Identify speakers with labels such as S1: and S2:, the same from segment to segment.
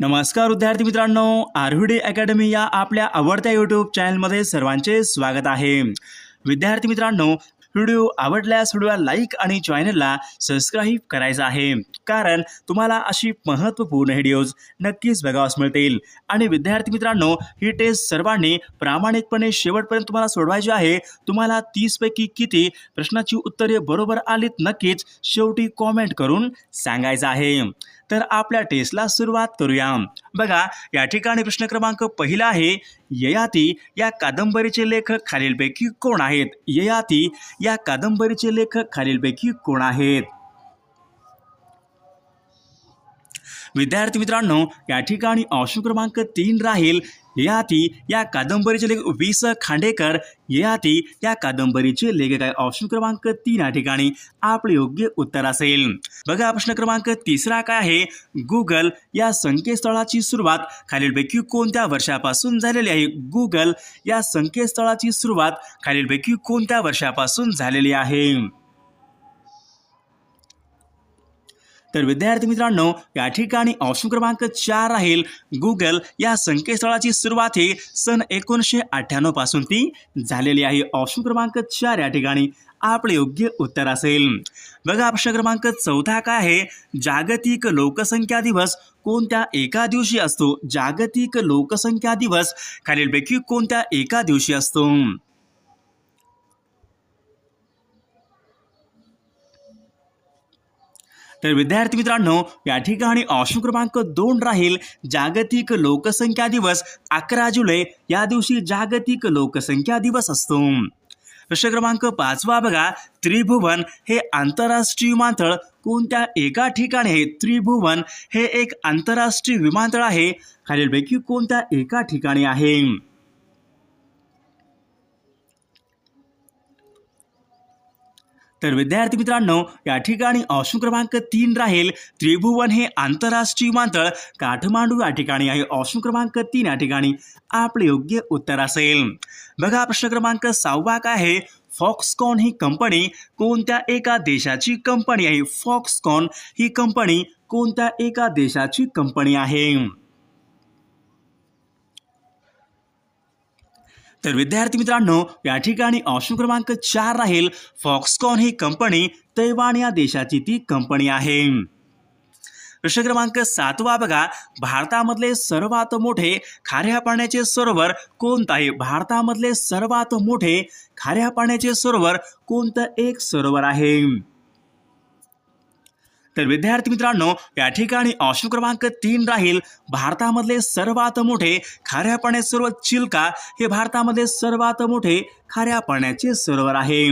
S1: नमस्कार विद्यार्थी मित्रांनो आरव्हीडी अकॅडमी या आपल्या आवडत्या यूट्यूब चॅनलमध्ये सर्वांचे स्वागत आहे. विद्यार्थी मित्रांनो व्हिडिओ आवडल्यास व्हिडिओला लाईक आणि चॅनलला सबस्क्राईब करायचं आहे. कारण तुम्हाला अशी महत्त्वपूर्ण व्हिडिओज नक्कीच बघावास मिळतील. आणि विद्यार्थी मित्रांनो ही टेस्ट सर्वांनी प्रामाणिकपणे शेवटपर्यंत तुम्हाला सोडवायची आहे. तुम्हाला तीसपैकी किती प्रश्नाची उत्तरे बरोबर आलीत नक्कीच शेवटी कॉमेंट करून सांगायचं आहे. तर आपल्या टेस्टला सुरुवात करूया. बघा या ठिकाणी प्रश्न क्रमांक पहिला आहे ययाती या कादंबरीचे लेखक खालीलपैकी कोण आहेत? ययाती या कादंबरीचे लेखक खालीलपैकी कोण आहेत? विद्यार्थी मित्रांनो या ठिकाणी ऑप्शन क्रमांक तीन राहील. याती या कादंबरीचे लेखक वि स खांडेकर ययाती या कादंबरीचे लेखक आहे. ऑप्शन क्रमांक तीन या ठिकाणी आपले योग्य उत्तर असेल. बघा प्रश्न क्रमांक तिसरा काय आहे? गुगल या संकेतस्थळाची सुरुवात खालीलपैकी कोणत्या वर्षापासून झालेली आहे? गुगल या संकेतस्थळाची सुरुवात खालीलपैकी कोणत्या वर्षापासून झालेली आहे? तर विद्यार्थी मित्रांनो या ठिकाणी ऑप्शन क्रमांक चार राहील. गुगल या संकेतस्थळाची सुरुवात ही सन एकोणीसशे अठ्ठ्याण्णवपासून ती झालेली आहे. ऑप्शन क्रमांक चार या ठिकाणी आपले योग्य उत्तर असेल. बघा प्रश्न क्रमांक चौथा काय आहे? जागतिक लोकसंख्या दिवस कोणत्या एका दिवशी असतो? जागतिक लोकसंख्या दिवस खालीलपैकी कोणत्या एका दिवशी असतो? तर विद्यार्थी मित्रांनो या ठिकाणी ऑप्शन क्रमांक दोन राहील जागतिक लोकसंख्या दिवस अकरा जुलै या दिवशी जागतिक लोकसंख्या दिवस असतो. प्रश्न क्रमांक पाचवा बघा त्रिभुवन हे आंतरराष्ट्रीय विमानतळ कोणत्या एका ठिकाणी आहे? त्रिभुवन हे एक आंतरराष्ट्रीय विमानतळ आहे. खालीलपैकी कोणत्या एका ठिकाणी आहे? तर विद्यार्थी मित्रांनो या ठिकाणी ऑप्शन क्रमांक तीन राहील. त्रिभुवन हे आंतरराष्ट्रीय विमानतळ काठमांडू या ठिकाणी आहे. ऑप्शन क्रमांक तीन या ठिकाणी आपले योग्य उत्तर असेल. बघा प्रश्न क्रमांक सहावा काय आहे? फॉक्सकॉन ही कंपनी कोणत्या एका देशाची कंपनी आहे? फॉक्सकॉन ही कंपनी कोणत्या एका देशाची कंपनी आहे? तर विद्यार्थी मित्रांनो या ठिकाणी ऑप्शन क्रमांक चार राहील. फॉक्सकॉन ही कंपनी तैवान या देशाची ती कंपनी आहे. प्रश्न क्रमांक सातवा बघा. भारतामधले सर्वात मोठे खाऱ्या पाण्याचे सरोवर कोणतं आहे? भारतामधले सर्वात मोठे खाऱ्या पाण्याचे सरोवर कोणतं एक सरोवर आहे? तर विद्यार्थी मित्रांनो या ठिकाणी ऑप्शन क्रमांक तीन राहील. भारतामधले सर्वात मोठे खाऱ्या पाण्याचे सरोवर चिल्का हे भारतामधले सर्वात मोठे खाऱ्या पाण्याचे सरोवर आहे.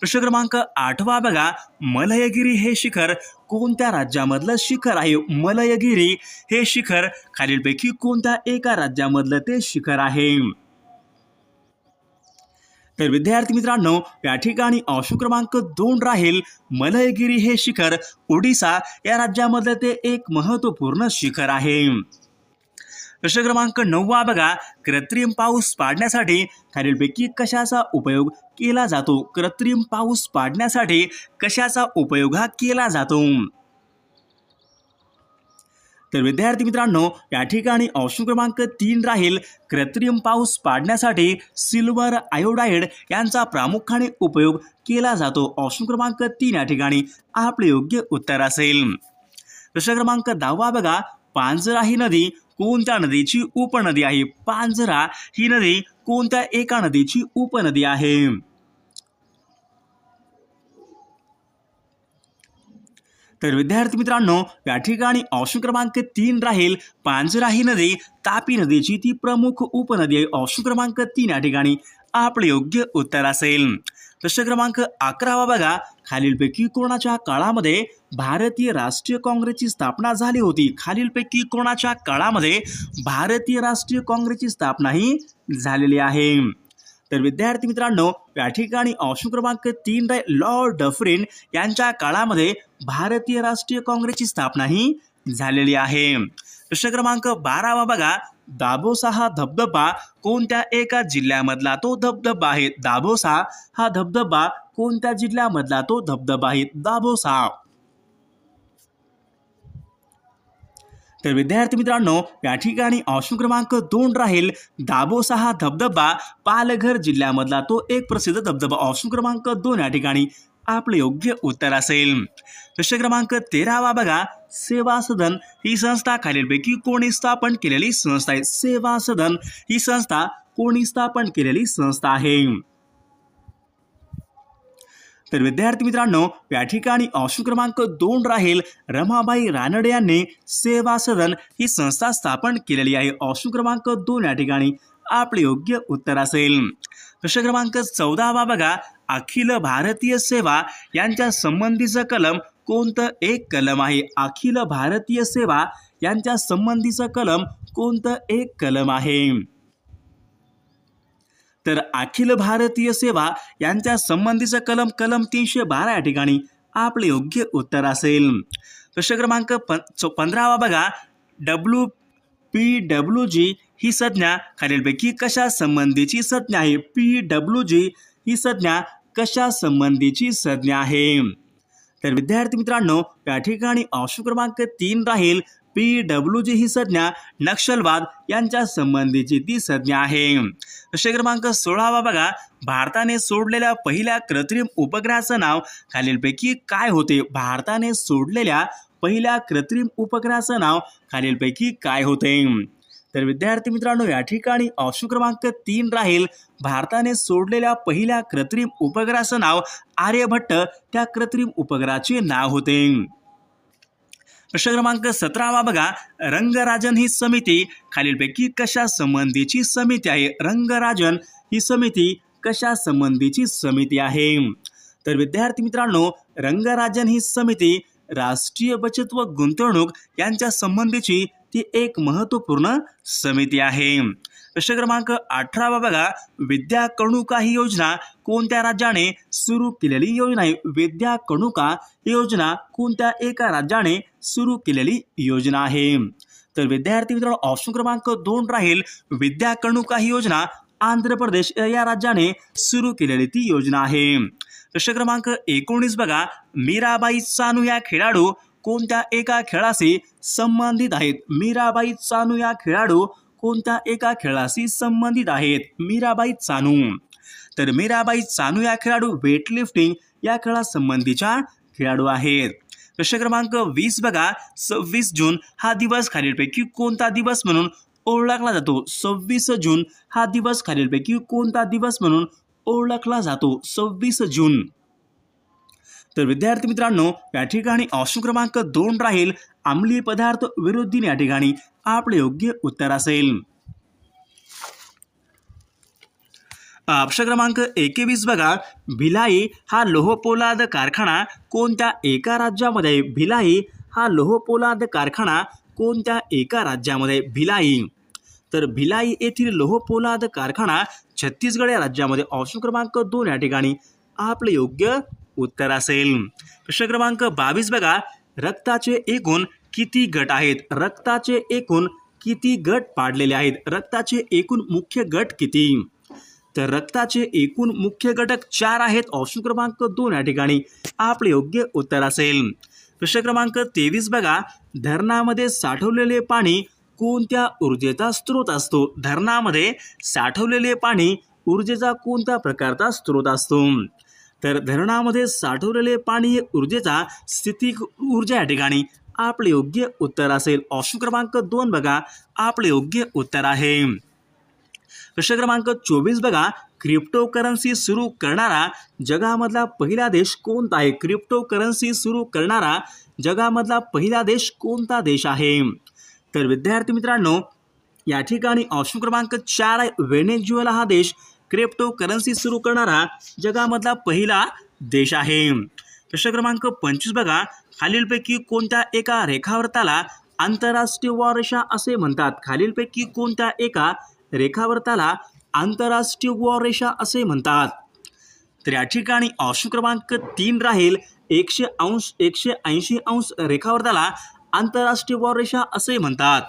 S1: प्रश्न क्रमांक आठवा बघा. मलयगिरी हे शिखर कोणत्या राज्यामधलं शिखर आहे? मलयगिरी हे शिखर खालीलपैकी कोणत्या एका राज्यामधलं ते शिखर आहे? तर विद्यार्थी मित्रांनो या ठिकाणी ऑप्शन क्रमांक दोन राहील मलयगिरी हे शिखर. ओडिसा या राज्यामधलं ते एक महत्त्वपूर्ण शिखर आहे. प्रश्न क्रमांक नववा बघा. कृत्रिम पाऊस पाडण्यासाठी खालीलपैकी कशाचा उपयोग केला जातो? कृत्रिम पाऊस पाडण्यासाठी कशाचा उपयोग हा केला जातो? तर विद्यार्थी मित्रांनो या ठिकाणी ऑप्शन क्रमांक तीन राहील. कृत्रिम पाऊस पाडण्यासाठी सिल्वर आयोडाईड यांचा प्रामुख्याने उपयोग केला जातो. ऑप्शन क्रमांक तीन या ठिकाणी. आपले योग्य उत्तर असेल. प्रश्न क्रमांक दहावा बघा. पांजरा ही नदी कोणत्या नदीची उपनदी आहे? पांजरा ही नदी कोणत्या एका नदीची उपनदी आहे? तर विद्यार्थी मित्रांनो या ठिकाणी ऑप्शन क्रमांक तीन राहील. पांजराही नदी तापी नदीची ती प्रमुख उपनदी आहे. ऑप्शन क्रमांक तीन या ठिकाणी आपले योग्य उत्तर असेल. प्रश्न क्रमांक अकरावा बघा. खालीलपैकी कोणाच्या काळामध्ये भारतीय राष्ट्रीय काँग्रेसची स्थापना झाली होती? खालीलपैकी कोणाच्या काळामध्ये भारतीय राष्ट्रीय काँग्रेसची स्थापना ही झालेली आहे? तर विद्यार्थी मित्रांनो या ठिकाणी ऑप्शन क्रमांक तीन राय लॉर्ड डफरिन यांच्या काळामध्ये भारतीय राष्ट्रीय काँग्रेसची स्थापना ही झालेली आहे. प्रश्न क्रमांक बारावा बघा. दाबोसा हा धबधबा कोणत्या एका जिल्ह्यामधला तो धबधबा आहे? दाबोसा हा धबधबा कोणत्या जिल्ह्यामधला तो धबधबा आहे? दाबोसा तर विद्यार्थी मित्रांनो या ठिकाणी ऑप्शन क्रमांक दोन राहील दाबोसा हा धबधबा पालघर जिल्ह्यामधला तो एक प्रसिद्ध धबधबा. ऑप्शन क्रमांक दोन या ठिकाणी आपलं योग्य उत्तर असेल. प्रश्न क्रमांक तेरावा बघा. सेवा सदन ही संस्था खालीलपैकी कोणी स्थापन केलेली संस्था आहे? सेवा सदन ही संस्था कोणी स्थापन केलेली संस्था आहे? तर विद्यार्थी मित्रांनो या ठिकाणी ऑप्शन क्रमांक दोन राहील. रमाबाई रानडे यांनी सेवा सदन ही संस्था स्थापन केलेली आहे. ऑप्शन क्रमांक दोन या ठिकाणी. आपले योग्य उत्तर असेल. प्रश्न क्रमांक चौदावा बघा. अखिल भारतीय सेवा यांच्या संबंधीचं कलम कोणतं? एक कलम आहे. अखिल भारतीय सेवा यांच्या संबंधीचं कलम कोणतं? एक कलम आहे. तर अखिल भारतीय सेवा यांच्या संबंधीचं कलम कलम तीनशे बारा या ठिकाणी आपले योग्य उत्तर असेल. प्रश्न क्रमांक पं पंधरावा बघा. डब्ल्यू पी डब्ल्यू जी ही संज्ञा खालीलपैकी कशा संबंधीची संज्ञा आहे? पी डब्ल्यू जी ही संज्ञा कशा संबंधीची संज्ञा आहे? तर विद्यार्थी मित्रांनो या ठिकाणी ऑप्शन क्रमांक तीन राहील. पी डब्ल्यू जी ही संज्ञा नक्षलवाद यांच्या संबंधीची ती संज्ञा आहे. प्रश्न क्रमांक सोळावा बघा. भारताने सोडलेल्या पहिल्या कृत्रिम उपग्रहाचं नाव खालीलपैकी काय होते? भारताने सोडलेल्या पहिल्या कृत्रिम उपग्रहाचं नाव खालीलपैकी काय होते? तर विद्यार्थी मित्रांनो या ठिकाणी ऑप्शन क्रमांक तीन राहील. भारताने सोडलेल्या पहिल्या कृत्रिम उपग्रहाचं नाव आर्यभट्ट. त्या कृत्रिम उपग्रहाचे नाव होते. प्रश्न क्रमांक सतरावा बघा. रंगराजन ही समिती खालीलपैकी कशा संबंधीची समिती आहे? रंगराजन ही समिती कशा संबंधीची समिती आहे? तर विद्यार्थी मित्रांनो रंगराजन ही समिती राष्ट्रीय बचत व गुंतवणूक यांच्या संबंधीची ती एक महत्त्वपूर्ण समिती आहे. प्रश्न क्रमांक अठरावा बघा. विद्या कणुका ही योजना कोणत्या राज्याने सुरू केलेली? योजना आहे. विद्या कणुका ही योजना कोणत्या एका राज्याने सुरू केलेली योजना आहे? तर विद्यार्थी मित्रांनो ऑप्शन क्रमांक दोन राहील. विद्या कणुका ही योजना आंध्र प्रदेश या राज्याने सुरू केलेली ती योजना आहे. प्रश्न क्रमांक एकोणीस बघा. मीराबाई चानू या खेळाडू कोणत्या एका खेळाशी संबंधित आहेत? मीराबाई चानू या खेळाडू कोणत्या एका खेळाशी संबंधित आहेत? मीराबाई चानू. तर मीराबाई चानू या खेळाडू वेटलिफ्टिंग या खेळासंबंधीच्या खेळाडू आहेत. प्रश्न क्रमांक वीस बघा. सव्वीस जून हा दिवस खालीलपैकी कोणता दिवस म्हणून ओळखला जातो? सव्वीस जून हा दिवस खालीलपैकी कोणता दिवस म्हणून ओळखला जातो? सव्वीस जून. तर विद्यार्थी मित्रांनो या ठिकाणी ऑप्शन क्रमांक दोन राहील. अंमली पदार्थ विरोधी या ठिकाणी आपले योग्य उत्तर असेल. ऑप्शन क्रमांक एकेवीस बघा. भिलाई हा लोहपोलाद कारखाना कोणत्या एका राज्यामध्ये? भिलाई हा लोहपोलाद कारखाना कोणत्या एका राज्यामध्ये? भिलाई. तर भिलाई येथील लोहपोलाद कारखाना छत्तीसगड या राज्यामध्ये. ऑप्शन क्रमांक दोन या ठिकाणी आपले योग्य उत्तर असेल. प्रश्न क्रमांक बावीस बघा. रक्ताचे एकूण किती गट आहेत? रक्ताचे एकूण किती गट पाडलेले आहेत? रक्ताचे एकूण मुख्य गट किती? तर रक्ताचे एकूण मुख्य घटक चार आहेत. ऑप्शन क्रमांक दोन या ठिकाणी. आपले योग्य उत्तर असेल. प्रश्न क्रमांक तेवीस बघा. धरणामध्ये साठवलेले पाणी कोणत्या ऊर्जेचा स्रोत असतो? धरणामध्ये साठवलेले पाणी ऊर्जेचा कोणत्या प्रकारचा स्रोत असतो? तर धरणामध्ये साठवलेले पाणी हे ऊर्जेचा स्थितिक ऊर्जा या ठिकाणी. आपले योग्य उत्तर असेल. ऑप्शन क्रमांक दोन बघा. आपले योग्य उत्तर आहे. प्रश्न क्रमांक चोवीस बघा. क्रिप्टो करन्सी सुरू करणारा जगामधला पहिला देश कोणता आहे? क्रिप्टो करन्सी सुरू करणारा जगामधला पहिला देश कोणता देश आहे? तर विद्यार्थी मित्रांनो या ठिकाणी ऑप्शन क्रमांक चार आहे. व्हेनेज्युएला हा देश क्रिप्टो करन्सी सुरू करणारा जगामधला पहिला देश आहे. प्रश्न क्रमांक पंचवीस बघा. खालीलपैकी कोणत्या एका रेखावर्ताला आंतरराष्ट्रीय वॉरेषा असे म्हणतात? खालीलपैकी कोणत्या एका रेखावर्ताला आंतरराष्ट्रीय वॉरेषा असे म्हणतात? तर या ठिकाणी ऑप्शन क्रमांक तीन राहील. एकशे अंश एकशे ऐंशी अंश रेखावर्ताला आंतरराष्ट्रीय वॉरेषा असे म्हणतात.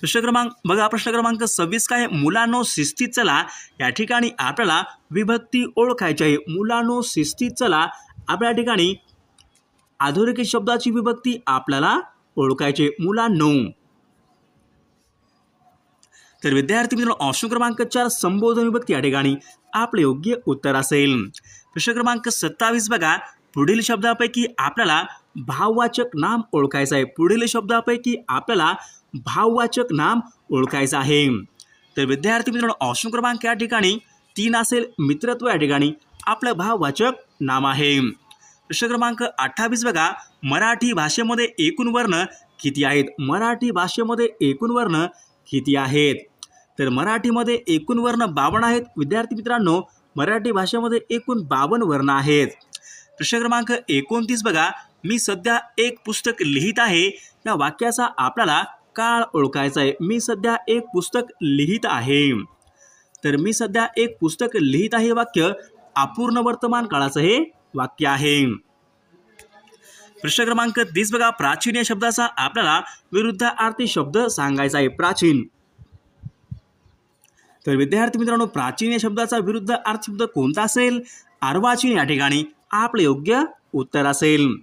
S1: प्रश्न क्रमांक बघा प्रश्न क्रमांक सव्वीस काय? मुलानो मुलांनो शिस्तीत चला. या ठिकाणी आपल्याला विभक्ती ओळखायची आहे. मुलांनो शिस्तीत चला. आपल्या ठिकाणी अधोरेखित शब्दाची विभक्ती आपल्याला ओळखायचे मुलांनो. तर विद्यार्थी मित्रांनो ऑप्शन क्रमांक चार संबोधन विभक्ती या ठिकाणी आपले योग्य उत्तर असेल. प्रश्न क्रमांक सत्तावीस बघा. पुढील शब्दापैकी आपल्याला भाववाचक नाम ओळखायचं आहे. पुढील शब्दापैकी आपल्याला भाववाचक नाम ओळखायचं आहे. तर विद्यार्थी मित्रांनो ऑप्शन क्रमांक या ठिकाणी तीन असेल. मित्रत्व या ठिकाणी आपलं भाववाचक नाम आहे. प्रश्न क्रमांक अठ्ठावीस बघा. मराठी भाषेमध्ये एकूण वर्ण किती आहेत? मराठी भाषेमध्ये एकूण वर्ण किती आहेत? तर मराठीमध्ये एकूण वर्ण बावन्न आहेत. विद्यार्थी मित्रांनो मराठी भाषेमध्ये एकूण बावन्न वर्ण आहेत. प्रश्न क्रमांक एकोणतीस बघा. मी सध्या एक पुस्तक लिहित आहे. या वाक्याचा आपल्याला काळ ओळखायचा आहे. मी सध्या एक पुस्तक लिहित आहे. तर मी सध्या एक पुस्तक लिहित आहे वाक्य अपूर्ण वर्तमान काळाचं हे वाक्य आहे. प्रश्न क्रमांक तीस बघा. प्राचीन या शब्दाचा आपल्याला विरुद्धार्थी शब्द सांगायचा आहे. प्राचीन. तर विद्यार्थी मित्रांनो प्राचीन या शब्दाचा विरुद्ध अर्थ शब्द कोणता असेल? अर्वाचीन या ठिकाणी आपले योग्य उत्तर असेल.